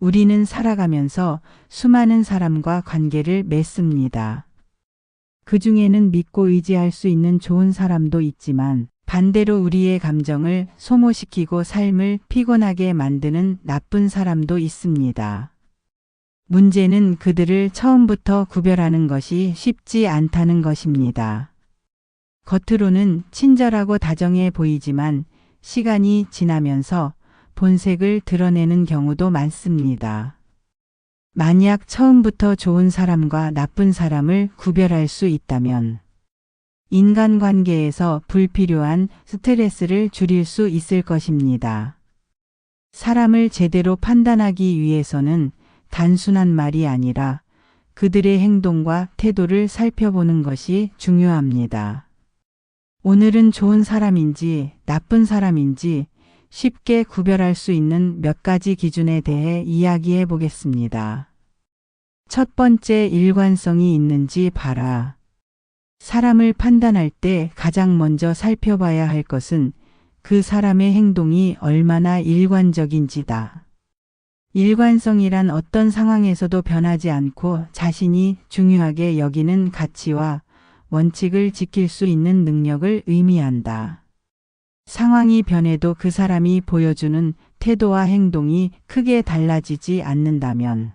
우리는 살아가면서 수많은 사람과 관계를 맺습니다. 그 중에는 믿고 의지할 수 있는 좋은 사람도 있지만 반대로 우리의 감정을 소모시키고 삶을 피곤하게 만드는 나쁜 사람도 있습니다. 문제는 그들을 처음부터 구별하는 것이 쉽지 않다는 것입니다. 겉으로는 친절하고 다정해 보이지만 시간이 지나면서 본색을 드러내는 경우도 많습니다. 만약 처음부터 좋은 사람과 나쁜 사람을 구별할 수 있다면 인간관계에서 불필요한 스트레스를 줄일 수 있을 것입니다. 사람을 제대로 판단하기 위해서는 단순한 말이 아니라 그들의 행동과 태도를 살펴보는 것이 중요합니다. 오늘은 좋은 사람인지 나쁜 사람인지 쉽게 구별할 수 있는 몇 가지 기준에 대해 이야기해 보겠습니다. 첫 번째 일관성이 있는지 봐라. 사람을 판단할 때 가장 먼저 살펴봐야 할 것은 그 사람의 행동이 얼마나 일관적인지다. 일관성이란 어떤 상황에서도 변하지 않고 자신이 중요하게 여기는 가치와 원칙을 지킬 수 있는 능력을 의미한다. 상황이 변해도 그 사람이 보여주는 태도와 행동이 크게 달라지지 않는다면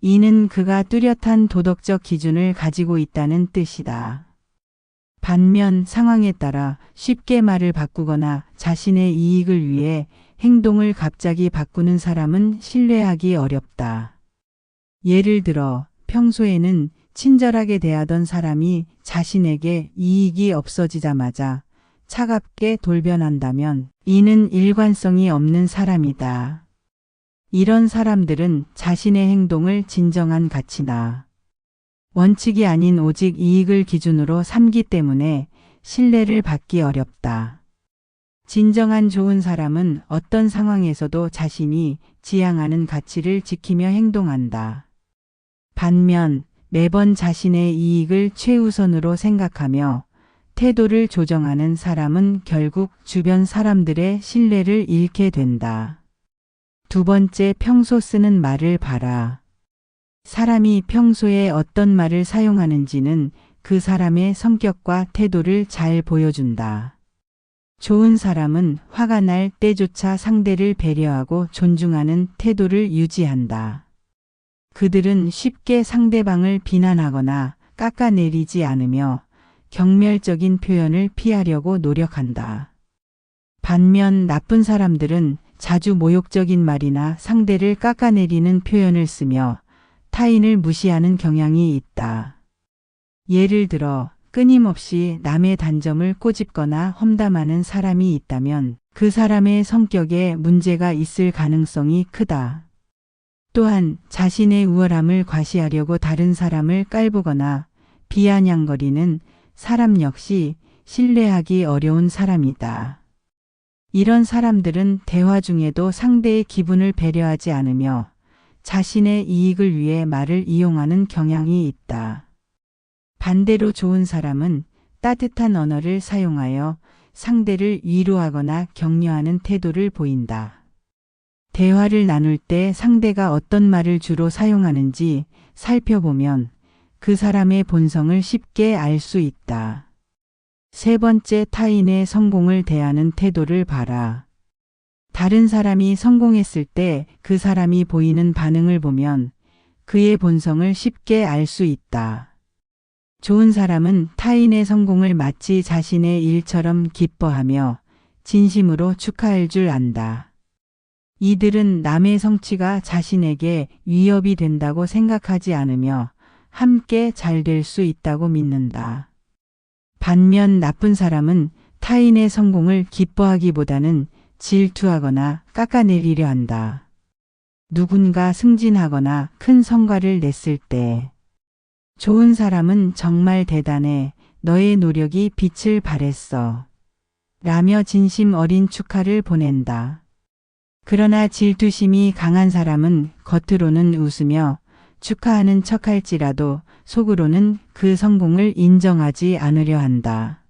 이는 그가 뚜렷한 도덕적 기준을 가지고 있다는 뜻이다. 반면 상황에 따라 쉽게 말을 바꾸거나 자신의 이익을 위해 행동을 갑자기 바꾸는 사람은 신뢰하기 어렵다. 예를 들어 평소에는 친절하게 대하던 사람이 자신에게 이익이 없어지자마자 차갑게 돌변한다면 이는 일관성이 없는 사람이다. 이런 사람들은 자신의 행동을 진정한 가치나 원칙이 아닌 오직 이익을 기준으로 삼기 때문에 신뢰를 받기 어렵다. 진정한 좋은 사람은 어떤 상황에서도 자신이 지향하는 가치를 지키며 행동한다. 반면 매번 자신의 이익을 최우선으로 생각하며 태도를 조정하는 사람은 결국 주변 사람들의 신뢰를 잃게 된다. 두 번째 평소 쓰는 말을 봐라. 사람이 평소에 어떤 말을 사용하는지는 그 사람의 성격과 태도를 잘 보여준다. 좋은 사람은 화가 날 때조차 상대를 배려하고 존중하는 태도를 유지한다. 그들은 쉽게 상대방을 비난하거나 깎아내리지 않으며 경멸적인 표현을 피하려고 노력한다. 반면 나쁜 사람들은 자주 모욕적인 말이나 상대를 깎아내리는 표현을 쓰며 타인을 무시하는 경향이 있다. 예를 들어 끊임없이 남의 단점을 꼬집거나 험담하는 사람이 있다면 그 사람의 성격에 문제가 있을 가능성이 크다. 또한 자신의 우월함을 과시하려고 다른 사람을 깔보거나 비아냥거리는 사람 역시 신뢰하기 어려운 사람이다. 이런 사람들은 대화 중에도 상대의 기분을 배려하지 않으며 자신의 이익을 위해 말을 이용하는 경향이 있다. 반대로 좋은 사람은 따뜻한 언어를 사용하여 상대를 위로하거나 격려하는 태도를 보인다. 대화를 나눌 때 상대가 어떤 말을 주로 사용하는지 살펴보면 그 사람의 본성을 쉽게 알 수 있다. 세 번째 타인의 성공을 대하는 태도를 봐라. 다른 사람이 성공했을 때 그 사람이 보이는 반응을 보면 그의 본성을 쉽게 알 수 있다. 좋은 사람은 타인의 성공을 마치 자신의 일처럼 기뻐하며 진심으로 축하할 줄 안다. 이들은 남의 성취가 자신에게 위협이 된다고 생각하지 않으며 함께 잘 될 수 있다고 믿는다. 반면 나쁜 사람은 타인의 성공을 기뻐하기보다는 질투하거나 깎아내리려 한다. 누군가 승진하거나 큰 성과를 냈을 때 좋은 사람은 정말 대단해. 너의 노력이 빛을 발했어. 라며 진심 어린 축하를 보낸다. 그러나 질투심이 강한 사람은 겉으로는 웃으며 축하하는 척할지라도 속으로는 그 성공을 인정하지 않으려 한다.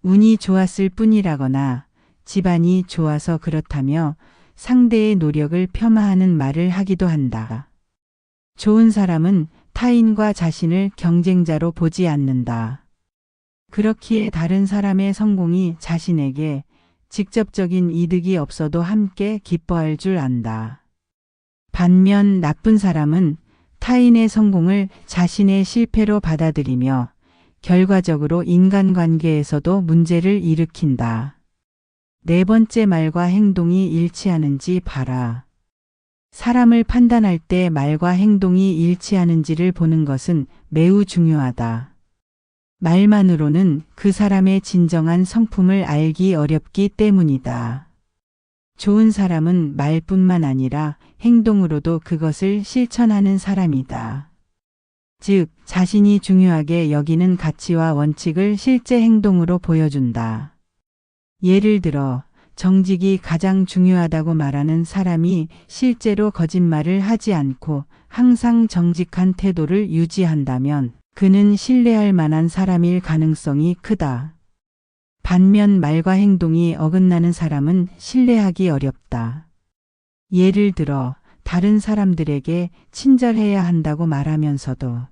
운이 좋았을 뿐이라거나 집안이 좋아서 그렇다며 상대의 노력을 폄하하는 말을 하기도 한다. 좋은 사람은 타인과 자신을 경쟁자로 보지 않는다. 그렇기에 다른 사람의 성공이 자신에게 직접적인 이득이 없어도 함께 기뻐할 줄 안다. 반면 나쁜 사람은 타인의 성공을 자신의 실패로 받아들이며 결과적으로 인간관계에서도 문제를 일으킨다. 네 번째 말과 행동이 일치하는지 봐라. 사람을 판단할 때 말과 행동이 일치하는지를 보는 것은 매우 중요하다. 말만으로는 그 사람의 진정한 성품을 알기 어렵기 때문이다. 좋은 사람은 말뿐만 아니라 행동으로도 그것을 실천하는 사람이다. 즉, 자신이 중요하게 여기는 가치와 원칙을 실제 행동으로 보여준다. 예를 들어, 정직이 가장 중요하다고 말하는 사람이 실제로 거짓말을 하지 않고 항상 정직한 태도를 유지한다면 그는 신뢰할 만한 사람일 가능성이 크다. 반면 말과 행동이 어긋나는 사람은 신뢰하기 어렵다. 예를 들어 다른 사람들에게 친절해야 한다고 말하면서도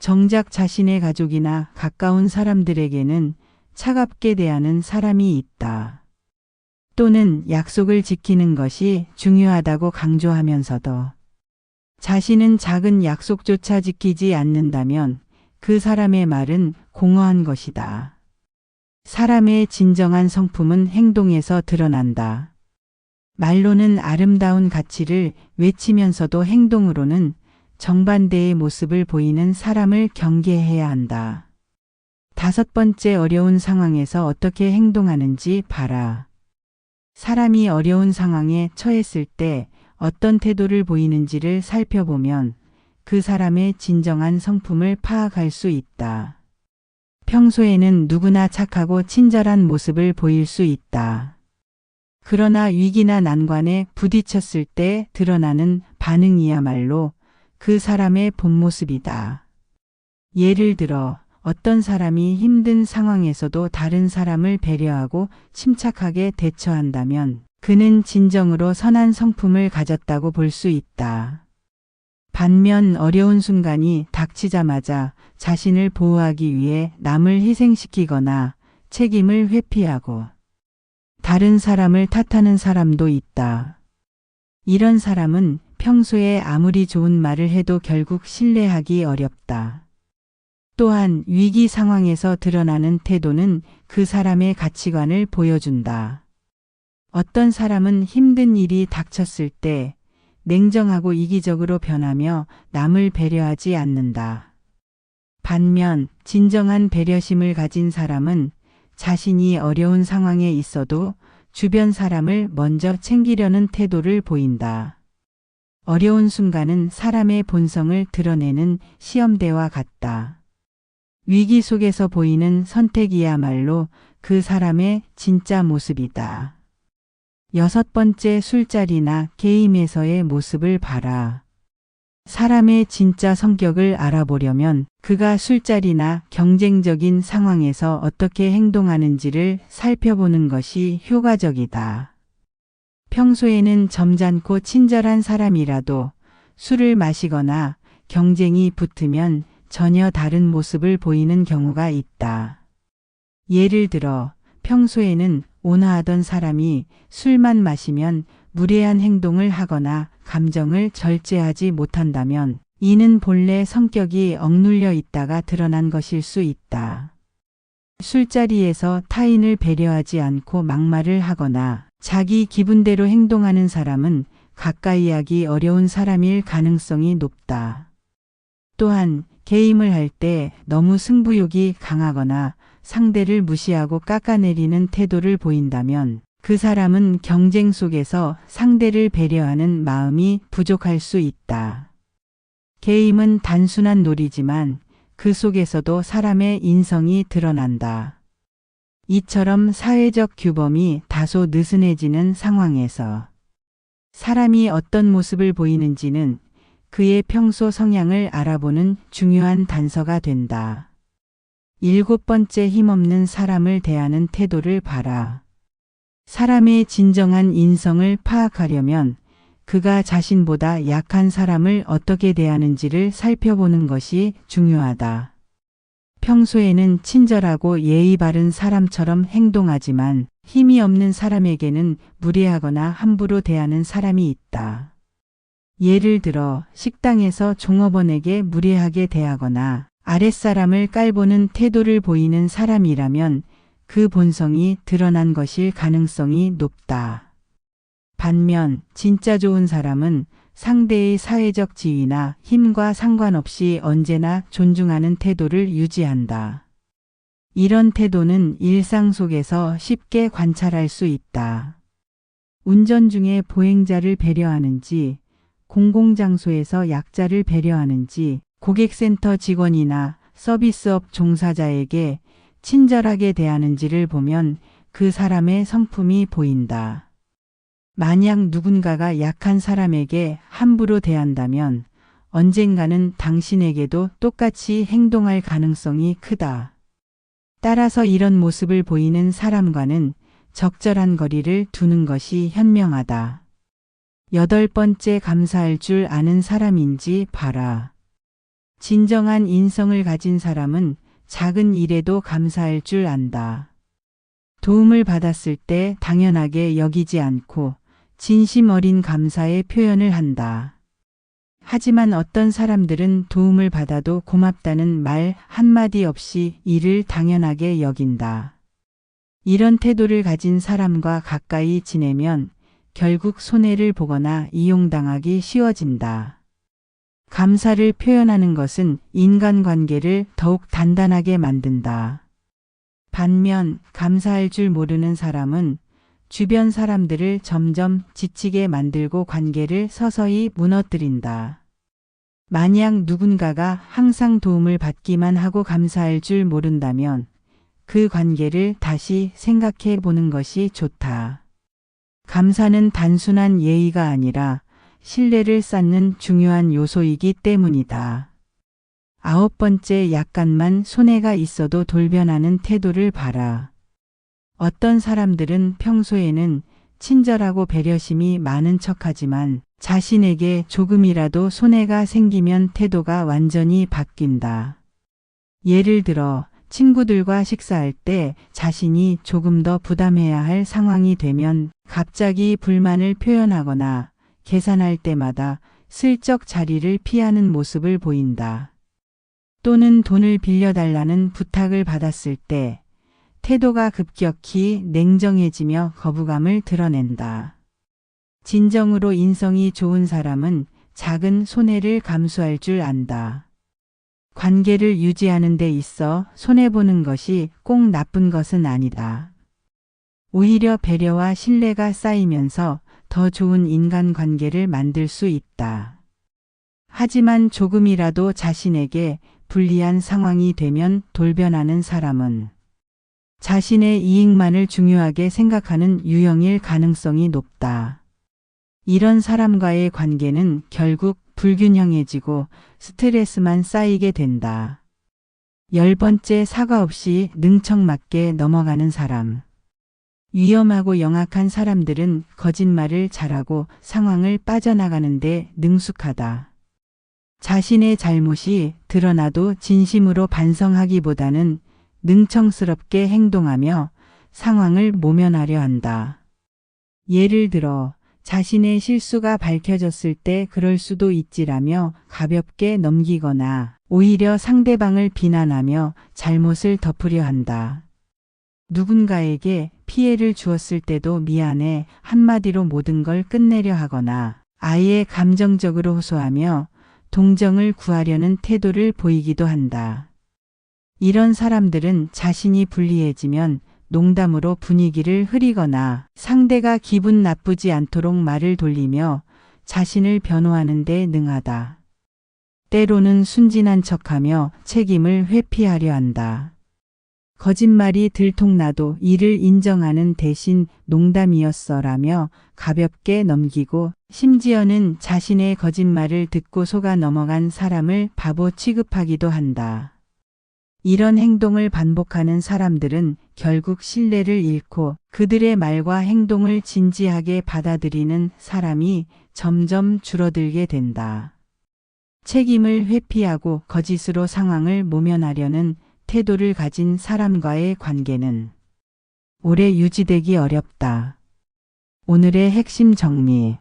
정작 자신의 가족이나 가까운 사람들에게는 차갑게 대하는 사람이 있다. 또는 약속을 지키는 것이 중요하다고 강조하면서도 자신은 작은 약속조차 지키지 않는다면 그 사람의 말은 공허한 것이다. 사람의 진정한 성품은 행동에서 드러난다. 말로는 아름다운 가치를 외치면서도 행동으로는 정반대의 모습을 보이는 사람을 경계해야 한다. 다섯 번째 어려운 상황에서 어떻게 행동하는지 봐라. 사람이 어려운 상황에 처했을 때 어떤 태도를 보이는지를 살펴보면 그 사람의 진정한 성품을 파악할 수 있다. 평소에는 누구나 착하고 친절한 모습을 보일 수 있다. 그러나 위기나 난관에 부딪혔을 때 드러나는 반응이야말로 그 사람의 본 모습이다. 예를 들어 어떤 사람이 힘든 상황에서도 다른 사람을 배려하고 침착하게 대처한다면 그는 진정으로 선한 성품을 가졌다고 볼 수 있다. 반면 어려운 순간이 닥치자마자 자신을 보호하기 위해 남을 희생시키거나 책임을 회피하고 다른 사람을 탓하는 사람도 있다. 이런 사람은 평소에 아무리 좋은 말을 해도 결국 신뢰하기 어렵다. 또한 위기 상황에서 드러나는 태도는 그 사람의 가치관을 보여준다. 어떤 사람은 힘든 일이 닥쳤을 때 냉정하고 이기적으로 변하며 남을 배려하지 않는다. 반면 진정한 배려심을 가진 사람은 자신이 어려운 상황에 있어도 주변 사람을 먼저 챙기려는 태도를 보인다. 어려운 순간은 사람의 본성을 드러내는 시험대와 같다. 위기 속에서 보이는 선택이야말로 그 사람의 진짜 모습이다. 여섯 번째 술자리나 게임에서의 모습을 봐라. 사람의 진짜 성격을 알아보려면 그가 술자리나 경쟁적인 상황에서 어떻게 행동하는지를 살펴보는 것이 효과적이다. 평소에는 점잖고 친절한 사람이라도 술을 마시거나 경쟁이 붙으면 전혀 다른 모습을 보이는 경우가 있다. 예를 들어 평소에는 온화하던 사람이 술만 마시면 무례한 행동을 하거나 감정을 절제하지 못한다면 이는 본래 성격이 억눌려 있다가 드러난 것일 수 있다. 술자리에서 타인을 배려하지 않고 막말을 하거나 자기 기분대로 행동하는 사람은 가까이 하기 어려운 사람일 가능성이 높다. 또한 게임을 할 때 너무 승부욕이 강하거나 상대를 무시하고 깎아내리는 태도를 보인다면 그 사람은 경쟁 속에서 상대를 배려하는 마음이 부족할 수 있다. 게임은 단순한 놀이지만 그 속에서도 사람의 인성이 드러난다. 이처럼 사회적 규범이 다소 느슨해지는 상황에서 사람이 어떤 모습을 보이는지는 그의 평소 성향을 알아보는 중요한 단서가 된다. 일곱 번째 힘없는 사람을 대하는 태도를 봐라. 사람의 진정한 인성을 파악하려면 그가 자신보다 약한 사람을 어떻게 대하는지를 살펴보는 것이 중요하다. 평소에는 친절하고 예의 바른 사람처럼 행동하지만 힘이 없는 사람에게는 무례하거나 함부로 대하는 사람이 있다. 예를 들어 식당에서 종업원에게 무례하게 대하거나 아랫사람을 깔보는 태도를 보이는 사람이라면 그 본성이 드러난 것일 가능성이 높다. 반면 진짜 좋은 사람은 상대의 사회적 지위나 힘과 상관없이 언제나 존중하는 태도를 유지한다. 이런 태도는 일상 속에서 쉽게 관찰할 수 있다. 운전 중에 보행자를 배려하는지, 공공장소에서 약자를 배려하는지, 고객센터 직원이나 서비스업 종사자에게 친절하게 대하는지를 보면 그 사람의 성품이 보인다. 만약 누군가가 약한 사람에게 함부로 대한다면 언젠가는 당신에게도 똑같이 행동할 가능성이 크다. 따라서 이런 모습을 보이는 사람과는 적절한 거리를 두는 것이 현명하다. 여덟 번째 감사할 줄 아는 사람인지 봐라. 진정한 인성을 가진 사람은 작은 일에도 감사할 줄 안다. 도움을 받았을 때 당연하게 여기지 않고 진심 어린 감사의 표현을 한다. 하지만 어떤 사람들은 도움을 받아도 고맙다는 말 한마디 없이 이를 당연하게 여긴다. 이런 태도를 가진 사람과 가까이 지내면 결국 손해를 보거나 이용당하기 쉬워진다. 감사를 표현하는 것은 인간관계를 더욱 단단하게 만든다. 반면 감사할 줄 모르는 사람은 주변 사람들을 점점 지치게 만들고 관계를 서서히 무너뜨린다. 만약 누군가가 항상 도움을 받기만 하고 감사할 줄 모른다면 그 관계를 다시 생각해 보는 것이 좋다. 감사는 단순한 예의가 아니라 신뢰를 쌓는 중요한 요소이기 때문이다. 아홉 번째 약간만 손해가 있어도 돌변하는 태도를 봐라. 어떤 사람들은 평소에는 친절하고 배려심이 많은 척하지만 자신에게 조금이라도 손해가 생기면 태도가 완전히 바뀐다. 예를 들어 친구들과 식사할 때 자신이 조금 더 부담해야 할 상황이 되면 갑자기 불만을 표현하거나 계산할 때마다 슬쩍 자리를 피하는 모습을 보인다. 또는 돈을 빌려달라는 부탁을 받았을 때 태도가 급격히 냉정해지며 거부감을 드러낸다. 진정으로 인성이 좋은 사람은 작은 손해를 감수할 줄 안다. 관계를 유지하는 데 있어 손해보는 것이 꼭 나쁜 것은 아니다. 오히려 배려와 신뢰가 쌓이면서 더 좋은 인간 관계를 만들 수 있다. 하지만 조금이라도 자신에게 불리한 상황이 되면 돌변하는 사람은 자신의 이익만을 중요하게 생각하는 유형일 가능성이 높다. 이런 사람과의 관계는 결국 불균형해지고 스트레스만 쌓이게 된다. 열 번째 사과 없이 능청맞게 넘어가는 사람. 위험하고 영악한 사람들은 거짓말을 잘하고 상황을 빠져나가는데 능숙하다. 자신의 잘못이 드러나도 진심으로 반성하기보다는 능청스럽게 행동하며 상황을 모면하려 한다. 예를 들어 자신의 실수가 밝혀졌을 때 그럴 수도 있지라며 가볍게 넘기거나 오히려 상대방을 비난하며 잘못을 덮으려 한다. 누군가에게 피해를 주었을 때도 미안해 한마디로 모든 걸 끝내려 하거나 아예 감정적으로 호소하며 동정을 구하려는 태도를 보이기도 한다. 이런 사람들은 자신이 불리해지면 농담으로 분위기를 흐리거나 상대가 기분 나쁘지 않도록 말을 돌리며 자신을 변호하는 데 능하다. 때로는 순진한 척하며 책임을 회피하려 한다. 거짓말이 들통나도 이를 인정하는 대신 농담이었어라며 가볍게 넘기고 심지어는 자신의 거짓말을 듣고 속아 넘어간 사람을 바보 취급하기도 한다. 이런 행동을 반복하는 사람들은 결국 신뢰를 잃고 그들의 말과 행동을 진지하게 받아들이는 사람이 점점 줄어들게 된다. 책임을 회피하고 거짓으로 상황을 모면하려는 태도를 가진 사람과의 관계는 오래 유지되기 어렵다. 오늘의 핵심 정리.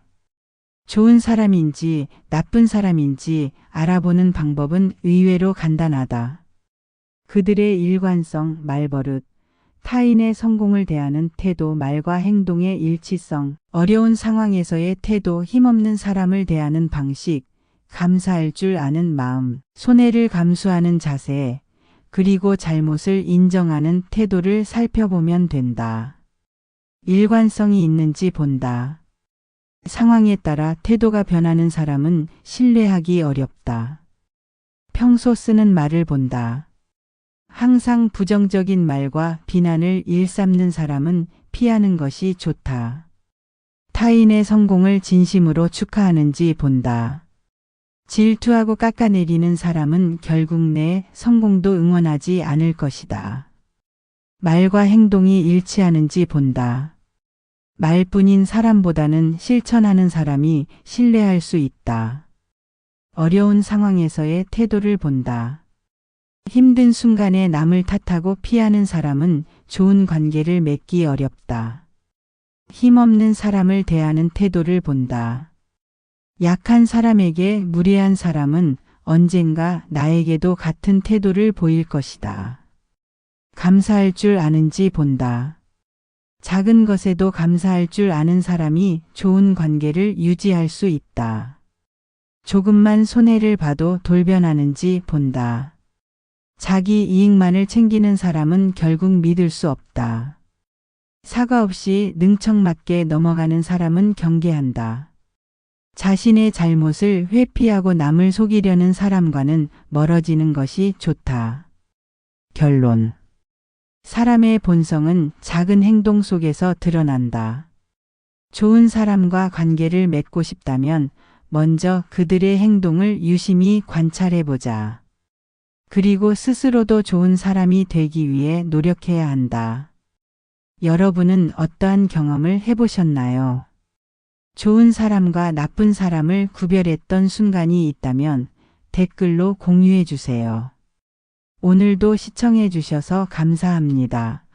좋은 사람인지 나쁜 사람인지 알아보는 방법은 의외로 간단하다. 그들의 일관성, 말버릇, 타인의 성공을 대하는 태도, 말과 행동의 일치성, 어려운 상황에서의 태도, 힘없는 사람을 대하는 방식, 감사할 줄 아는 마음, 손해를 감수하는 자세, 그리고 잘못을 인정하는 태도를 살펴보면 된다. 일관성이 있는지 본다. 상황에 따라 태도가 변하는 사람은 신뢰하기 어렵다. 평소 쓰는 말을 본다. 항상 부정적인 말과 비난을 일삼는 사람은 피하는 것이 좋다. 타인의 성공을 진심으로 축하하는지 본다. 질투하고 깎아내리는 사람은 결국 내 성공도 응원하지 않을 것이다. 말과 행동이 일치하는지 본다. 말뿐인 사람보다는 실천하는 사람이 신뢰할 수 있다. 어려운 상황에서의 태도를 본다. 힘든 순간에 남을 탓하고 피하는 사람은 좋은 관계를 맺기 어렵다. 힘없는 사람을 대하는 태도를 본다. 약한 사람에게 무례한 사람은 언젠가 나에게도 같은 태도를 보일 것이다. 감사할 줄 아는지 본다. 작은 것에도 감사할 줄 아는 사람이 좋은 관계를 유지할 수 있다. 조금만 손해를 봐도 돌변하는지 본다. 자기 이익만을 챙기는 사람은 결국 믿을 수 없다. 사과 없이 능청맞게 넘어가는 사람은 경계한다. 자신의 잘못을 회피하고 남을 속이려는 사람과는 멀어지는 것이 좋다. 결론. 사람의 본성은 작은 행동 속에서 드러난다. 좋은 사람과 관계를 맺고 싶다면 먼저 그들의 행동을 유심히 관찰해 보자. 그리고 스스로도 좋은 사람이 되기 위해 노력해야 한다. 여러분은 어떠한 경험을 해보셨나요? 좋은 사람과 나쁜 사람을 구별했던 순간이 있다면 댓글로 공유해 주세요. 오늘도 시청해 주셔서 감사합니다.